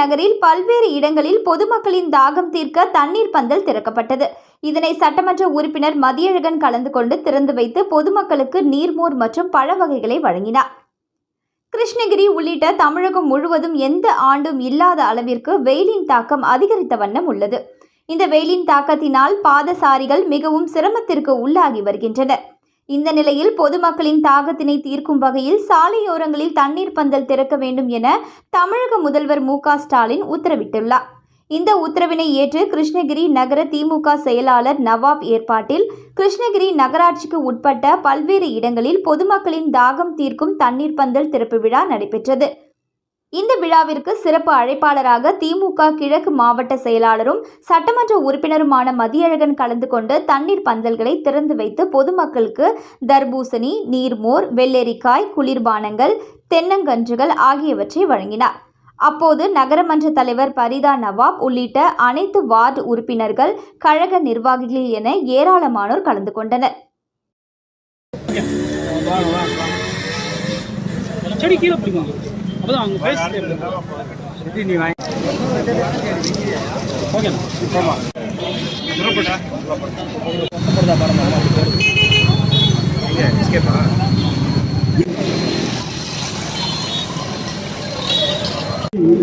நகரில் பல்வேறு இடங்களில் பொதுமக்களின் தாகம் தீர்க்க தண்ணீர் பந்தல் திறக்கப்பட்டது. இதனை சட்டமன்ற உறுப்பினர் மதியழகன் கலந்து கொண்டு திறந்து வைத்து பொதுமக்களுக்கு நீர்மோர் மற்றும் பழ வகைகளை வழங்கினார். கிருஷ்ணகிரி உள்ளிட்ட தமிழகம் முழுவதும் எந்த ஆண்டும் இல்லாத அளவிற்கு வெயிலின் தாக்கம் அதிகரித்த வண்ணம் உள்ளது. இந்த வெயிலின் தாக்கத்தினால் பாதசாரிகள் மிகவும் சிரமத்திற்கு உள்ளாகி வருகின்றனர். இந்த நிலையில் பொதுமக்களின் தாகத்தினை தீர்க்கும் வகையில் சாலையோரங்களில் தண்ணீர் பந்தல் திறக்க வேண்டும் என தமிழக முதல்வர் மு க ஸ்டாலின் உத்தரவிட்டுள்ளார். இந்த உத்தரவினை ஏற்று கிருஷ்ணகிரி நகர திமுக செயலாளர் நவாப் ஏற்பாட்டில் கிருஷ்ணகிரி நகராட்சிக்கு உட்பட்ட பல்வேறு இடங்களில் பொதுமக்களின் தாகம் தீர்க்கும் தண்ணீர் பந்தல் திறப்பு விழா நடைபெற்றது. இந்த விழாவிற்கு சிறப்பு அழைப்பாளராக திமுக கிழக்கு மாவட்ட செயலாளரும் சட்டமன்ற உறுப்பினருமான மதியழகன் கலந்து கொண்டு தண்ணீர் பந்தல்களை திறந்து வைத்து பொதுமக்களுக்கு தர்பூசணி நீர்மோர் வெள்ளரிக்காய் குளிர்பானங்கள் தென்னங்கன்றுகள் ஆகியவற்றை வழங்கினார். அப்போது நகரமன்ற தலைவர் பரிதா நவாப் உள்ளிட்ட அனைத்து வார்டு உறுப்பினர்கள் கழக நிர்வாகிகள் என ஏராளமானோர் கலந்து கொண்டனர். செடி கீழே பிடிக்கும் அப்பதான் அவங்க பேச ஓகேண்ணா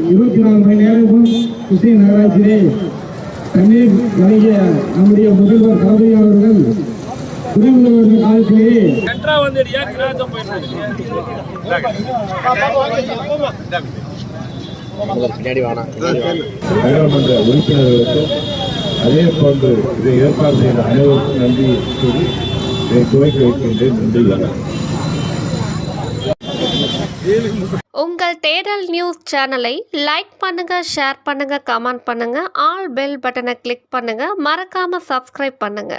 இருபத்தி நாலு மணி நேரமும் கிருஷ்ணகிரி நகராட்சியிலே தண்ணீர் வழங்கிய நம்முடைய முதல்வர் தளபதி அவர்கள் புதுமுதல்வர் காலத்திலே நகரமன்ற உறுப்பினர்களுக்கும் அதே போன்று இதை ஏற்பாடு செய்த அனைவருக்கும் நன்றி கூறி இதை துவக்கி வைக்கின்றேன். நன்றி வணக்கம். உங்கள் தேடல் நியூஸ் சேனலை லைக் பண்ணுங்க ஷேர் பண்ணுங்க கமெண்ட் பண்ணுங்க ஆல் பெல் பட்டனை கிளிக் பண்ணுங்க மறக்காம சப்ஸ்கிரைப் பண்ணுங்க.